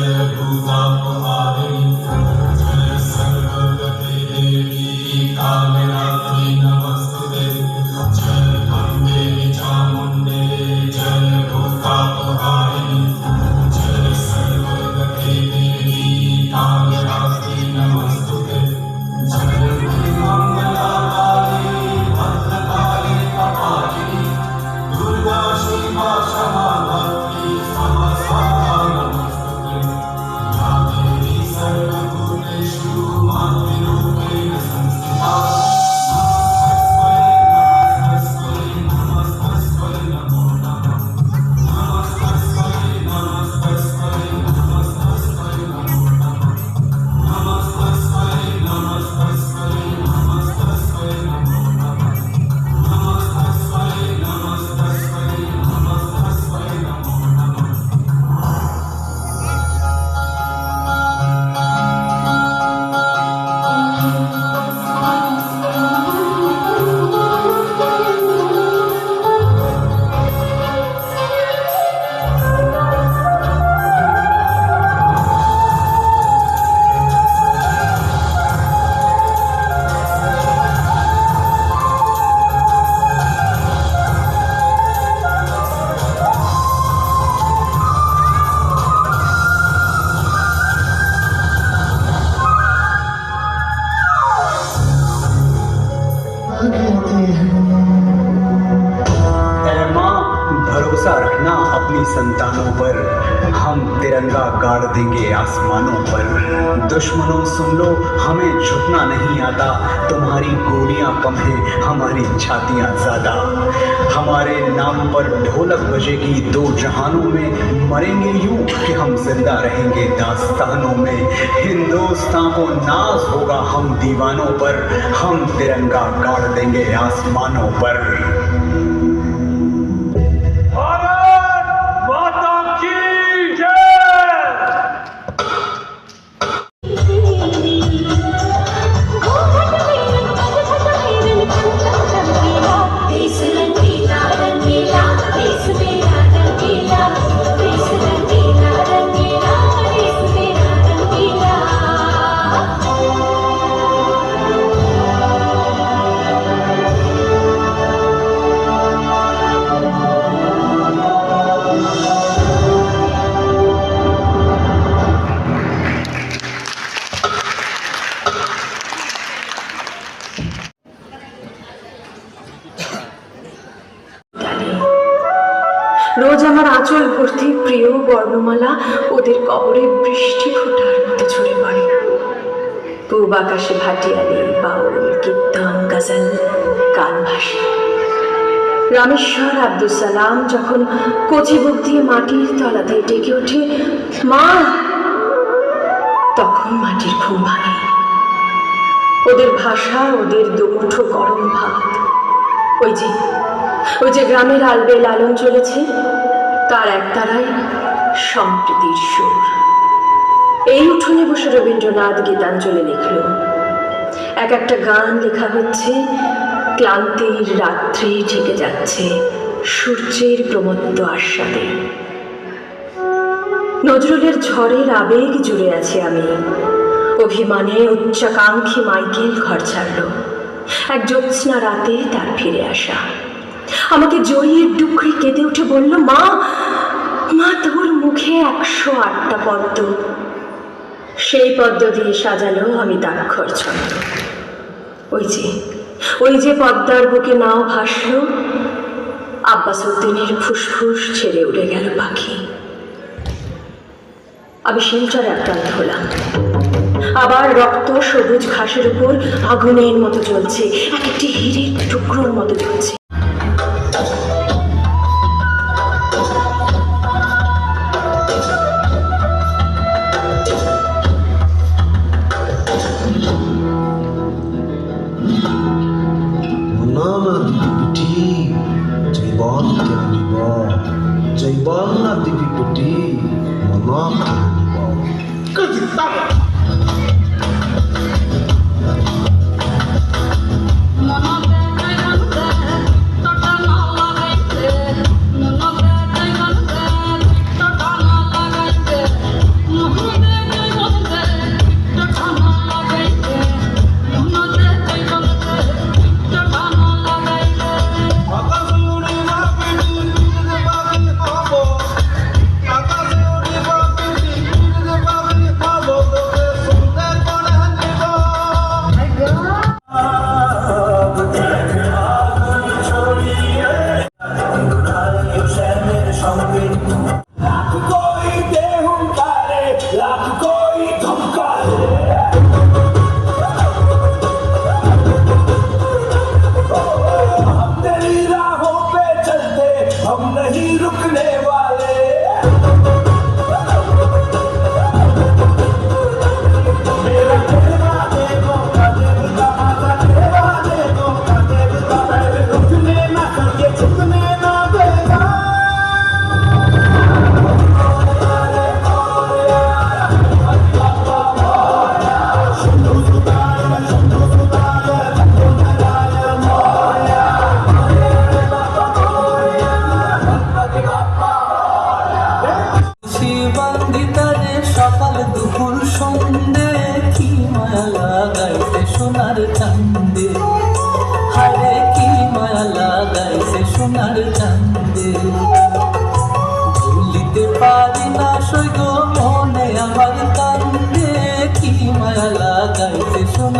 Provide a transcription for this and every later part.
得不到 तुम्हारी गोलियाँ कम है, हमारी छातियाँ ज़्यादा। हमारे नाम पर ढोलक बजेगी, दो जहानों में मरेंगे यूँ कि हम ज़िंदा रहेंगे दास्तानों में। हिंदुस्तान को नाज होगा हम दीवानों पर, हम तिरंगा गाड़ देंगे आसमानों पर। ওদের কবরে বৃষ্টি ফোটার মতো ঝরে পড়ে পূব আকাশে ভাটিয়ালি, বাউল, কীর্তন, গজল, গান ভাসে। রামেশ্বর আব্দুল সালাম যখন কচি বুক দিয়ে মাটির তলাতে ডেকে ওঠে, মা! তখন মাটির ঘুম ভাঙে। ওদের ভাষা, ওদের দুমুঠো গরম ভাত। ওই যে ওই যে গ্রামের আলবে লালন চলেছে, তার একতারাই সম্প্রীতির সুর। এই উঠোনে বসে রবীন্দ্রনাথ গীতাঞ্জলি লিখল। এক একটা গান লেখা হচ্ছে, ক্লান্তির রাত্রি ঢেকে যাচ্ছে, সূর্যের প্রমত্ত আস্বাদে। নজরুলের ঝড়ের আবেগ জুড়ে আছি আমি। অভিমানে উচ্চাকাঙ্ক্ষী মাইকেল ঘর ছাড়ল। এক জ্যোৎস্না রাতে তার ফিরে আসা। আমাকে জড়িয়ে ডুকরে কেঁদে উঠে বলল, মা মা তোর মুখে একশো আটটা পদ্ম। সেই পদ্ম দিয়ে সাজালো আমি দাক্ষর ছন্দ। ওই যে ওই যে পদ্মার বুকে নাও ভাসল, আব্বাস উদ্দিনের ফুসফুস ছেড়ে উড়ে গেল পাখি। আমি শিলচর আক্রান্ত হলাম। আবার রক্ত সবুজ ঘাসের উপর আগুনের মতো জ্বলছে, এক একটি হিরের টুকরোর মতো জ্বলছে।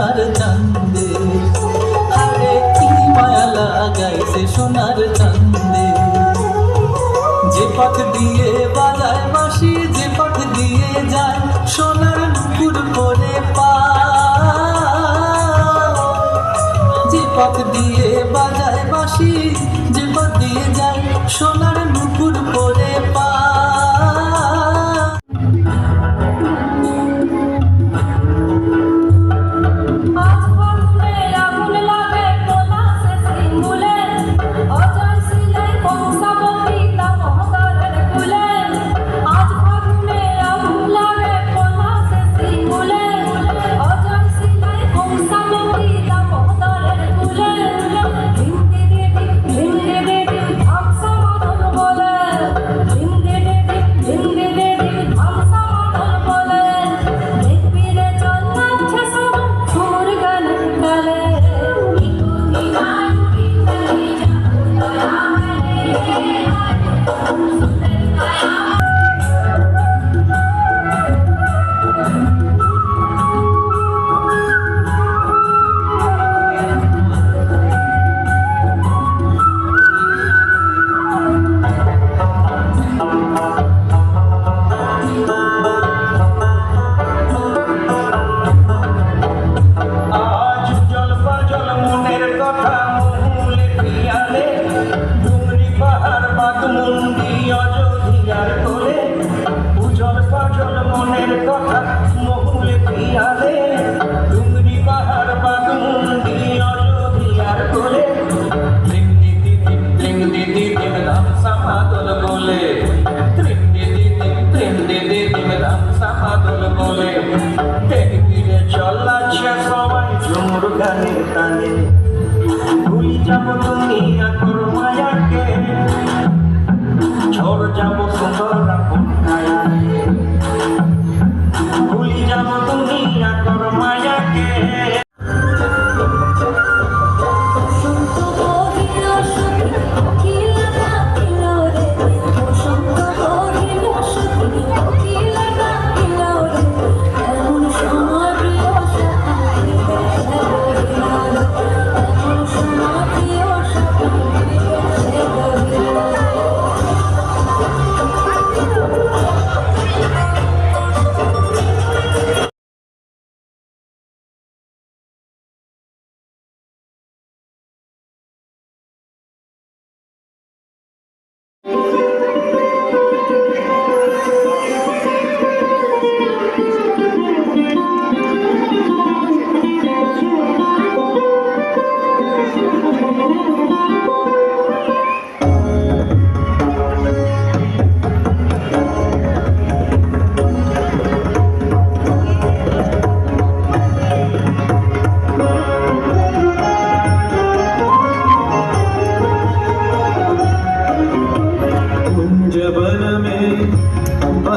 সোনার চান্দে। আরে কি মায়া লাগাইছে সোনার চান্দে। যে পথ দিয়ে বাজায় বাসি যে পথ দিয়ে যায় সোনার নুপুর পরে পা যে পথ দিয়ে বাজায় বাসি যে পথ দিয়ে যায় সোনার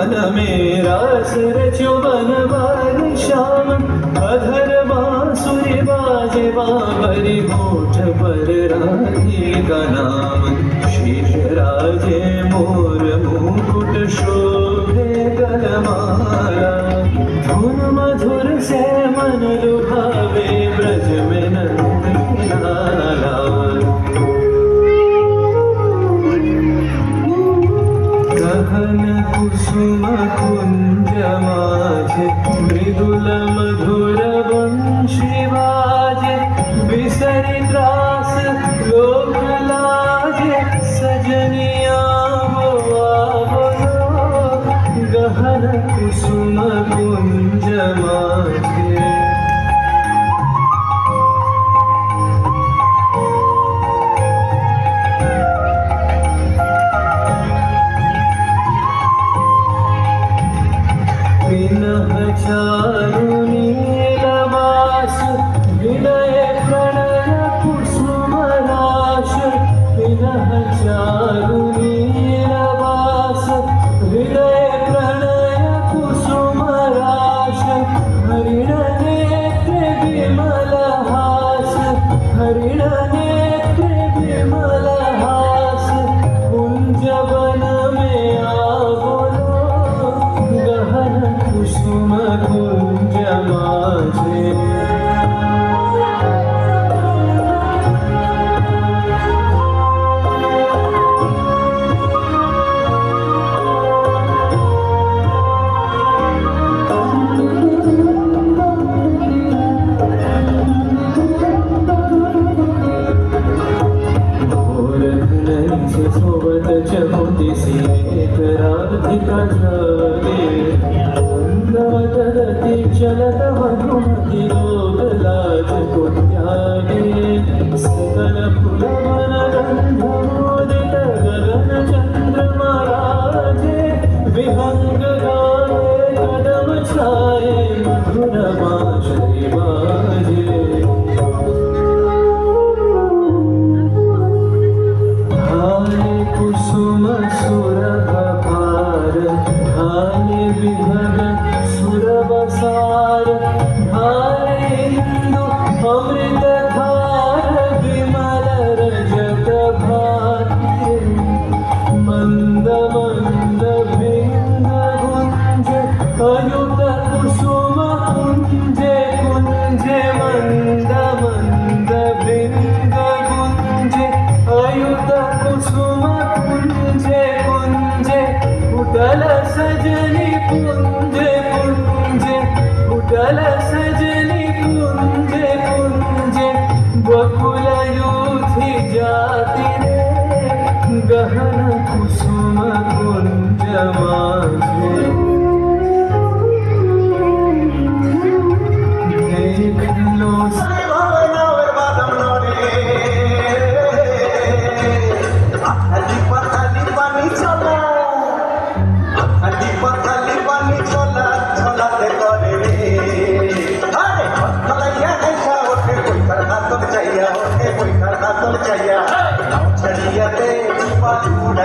बन मेरा सूरज बन बन श्याम, अधर बांसुर बाजे बाबरी होठ पर रानी का नाम। शीश राजे मोर मुकुट शोभे कलमारा धुन मधुर से मन लुभा kara kusma boyunca mavi তোমার परमाशरिवा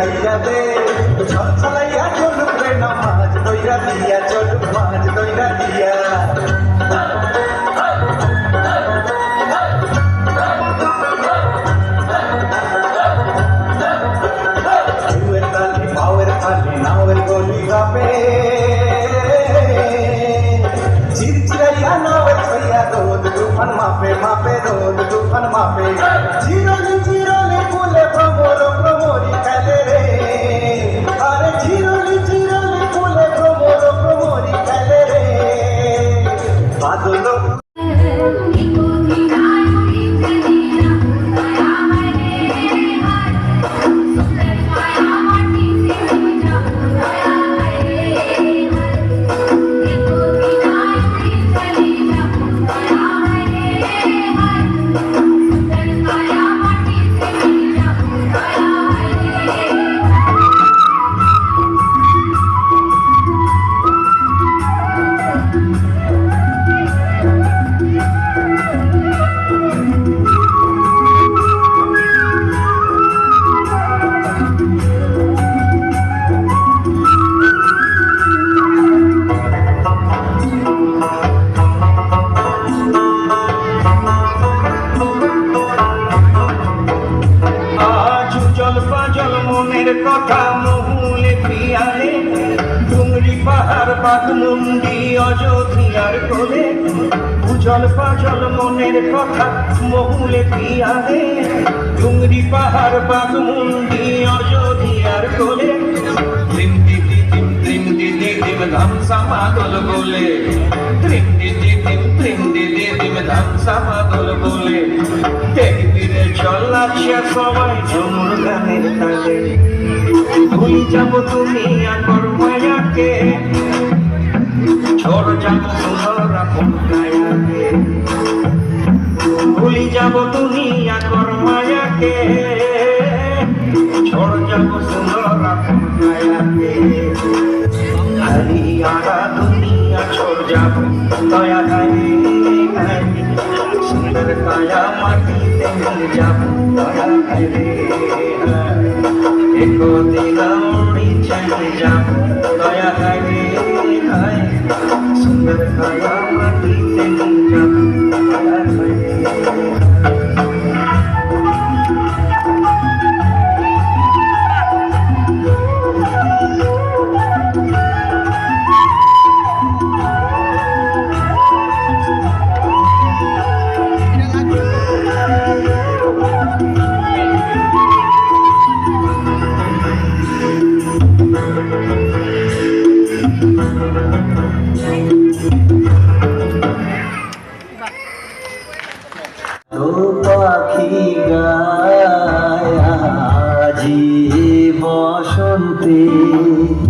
জায়গাতে আর পাক মুন্ডি অযোধিয়ার কোলে। ত্রিম দিদি তিম ত্রিম দিদি তিম ধামসা পাগল বলে। ত্রিম দিদি তিম ত্রিম দিদি তিম ধামসা পাগল বলে। দেখবি রে চলাচ্ছে সবাই ঝুমুর গানের তালে। ভুলি যাব তুমি আকর মায়াকে ছোড় যাব সুন্দর আপন কায়াকে ভুলি যাব তুমি আকর মায়াকে। ছড় যাব সুন্দর আপন মায়াকে। হারিয়ারা দুনিয়া ছড় যাব দয়া হারি সুন্দর কায়া মাটিতে মিল যাব দয়া হারি চলে যাব দয়া হারি সুন্দর কায়া মাটিতে মিল যাব মতে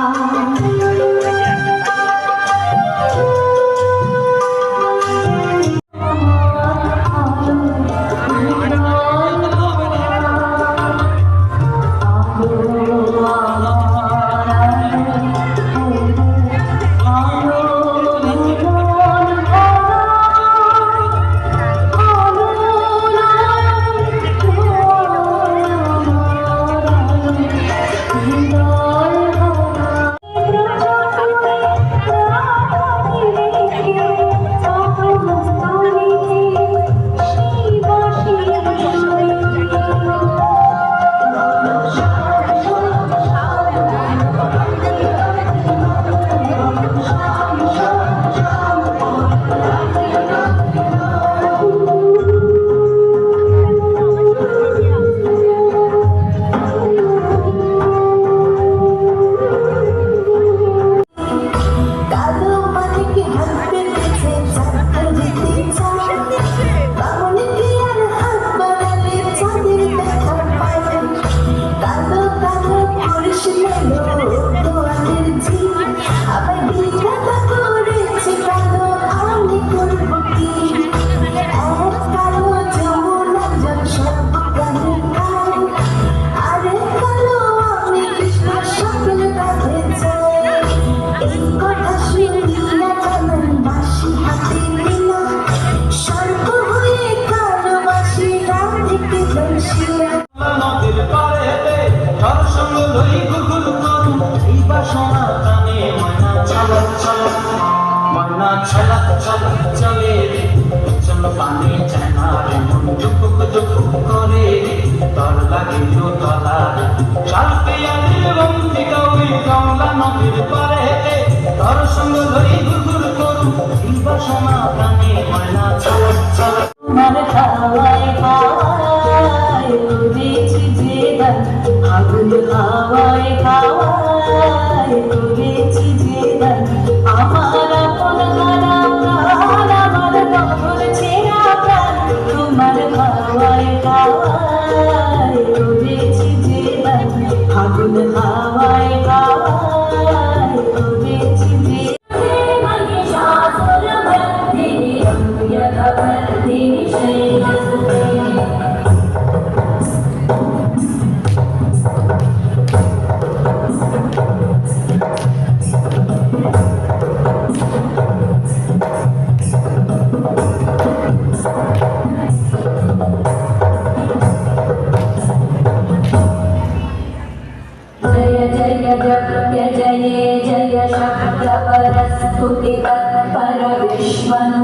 সঙ্গ ধরে ঘুরঘুর করু। শিল্প সমা প্রাণে ময়না চলো চলো তোমার খাওয়াই পায় বুঝেছি যে আগুন খাওয়া Vishwanath.